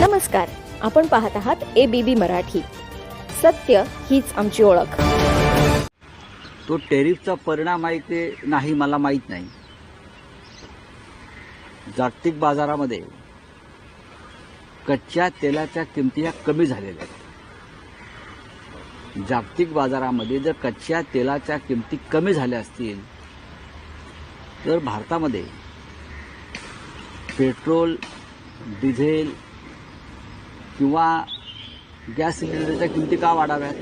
नमस्कार आपण पाहत आहात ए बी बी मराठी. सत्य हीच आमची ओळख. तो टेरिफचा परिणाम आहे ते नाही मला माहीत नाही. जागतिक बाजारामध्ये कच्च्या तेलाच्या किमती ह्या कमी झालेल्या आहेत. जागतिक बाजारामध्ये जर कच्च्या तेलाच्या किमती कमी झाल्या असतील तर भारतामध्ये पेट्रोल डिझेल किंवा गॅस सिलेंडरच्या किमती का वाढाव्यात?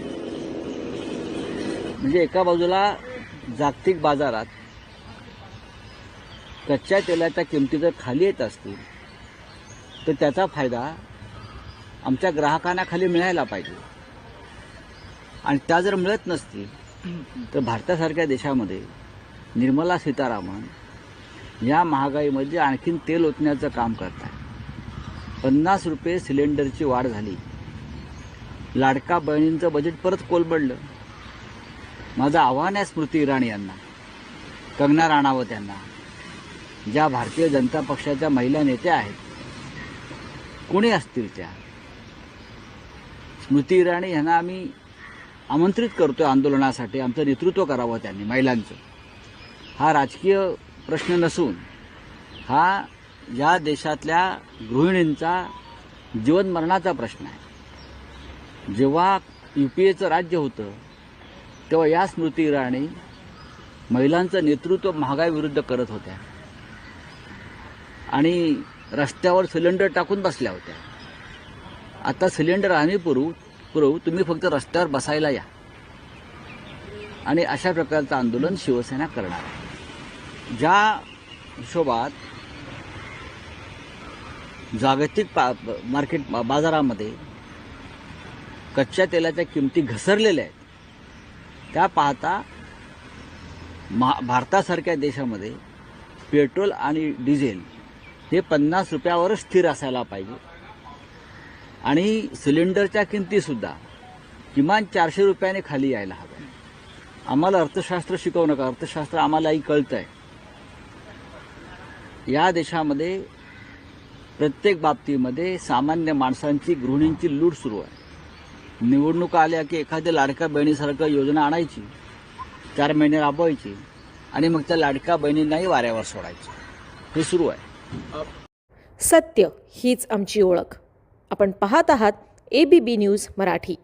म्हणजे एका बाजूला जागतिक बाजारात कच्च्या तेलाच्या किमती जर खाली येत असतील तर त्याचा फायदा आमच्या ग्राहकांना खाली मिळायला पाहिजे. आणि त्या जर मिळत नसतील तर भारतासारख्या देशामध्ये निर्मला सीतारामन या महागाईमध्ये आणखीन तेल ओतण्याचं काम करतात पन्नास रुपये सिलेंडरची वाढ झाली. लाडका बहिणींचं बजेट परत कोलबडलं. माझं आव्हान आहे स्मृती इराणी यांना कंगना राणावत यांना ज्या भारतीय जनता पक्षाच्या महिला नेत्या आहेत. कोणी असतील त्या? स्मृती इराणी यांना आम्ही आमंत्रित करतो आंदोलनासाठी. आमचं नेतृत्व करावं त्यांनी महिलांचं. हा राजकीय प्रश्न नसून हा या देशातल्या गृहिणींचा जीवनमरणाचा प्रश्न आहे. जेव्हा यू पी एचं राज्य होतं तेव्हा या स्मृती इराणी महिलांचं नेतृत्व महागाईविरुद्ध करत होत्या. आणि रस्त्यावर सिलेंडर टाकून बसल्या होत्या. आता सिलेंडर आम्ही पुरवू पुरवू तुम्ही फक्त रस्त्यावर बसायला या. आणि अशा प्रकारचं आंदोलन शिवसेना करणार आहे. ज्या हिशोबात जागतिक पा मार्केट बाजारामध्ये कच्च्या तेलाच्या किमती घसरलेल्या आहेत. त्या पाहता महा भारतासारख्या देशामध्ये पेट्रोल आणि डिझेल हे पन्नास रुपयावरच स्थिर असायला पाहिजे. आणि सिलेंडरच्या किमतीसुद्धा किमान चारशे रुपयाने खाली यायला हव्या. आम्हाला अर्थशास्त्र शिकवू नका. अर्थशास्त्र आम्हालाही कळतं आहे या देशामध्ये प्रत्येक बाबतीमध्ये सामान्य माणसांची गृहिणींची लूट सुरू आहे. निवडणुका आल्या की एखाद्या लाडक्या बहिणीसारखं योजना आणायची चार महिने राबवायची आणि मग त्या लाडक्या बहिणींनाही वाऱ्यावर सोडायचं. हे सुरू आहे. सत्य हीच आमची ओळख. आपण पाहत आहात A B B news Marathi.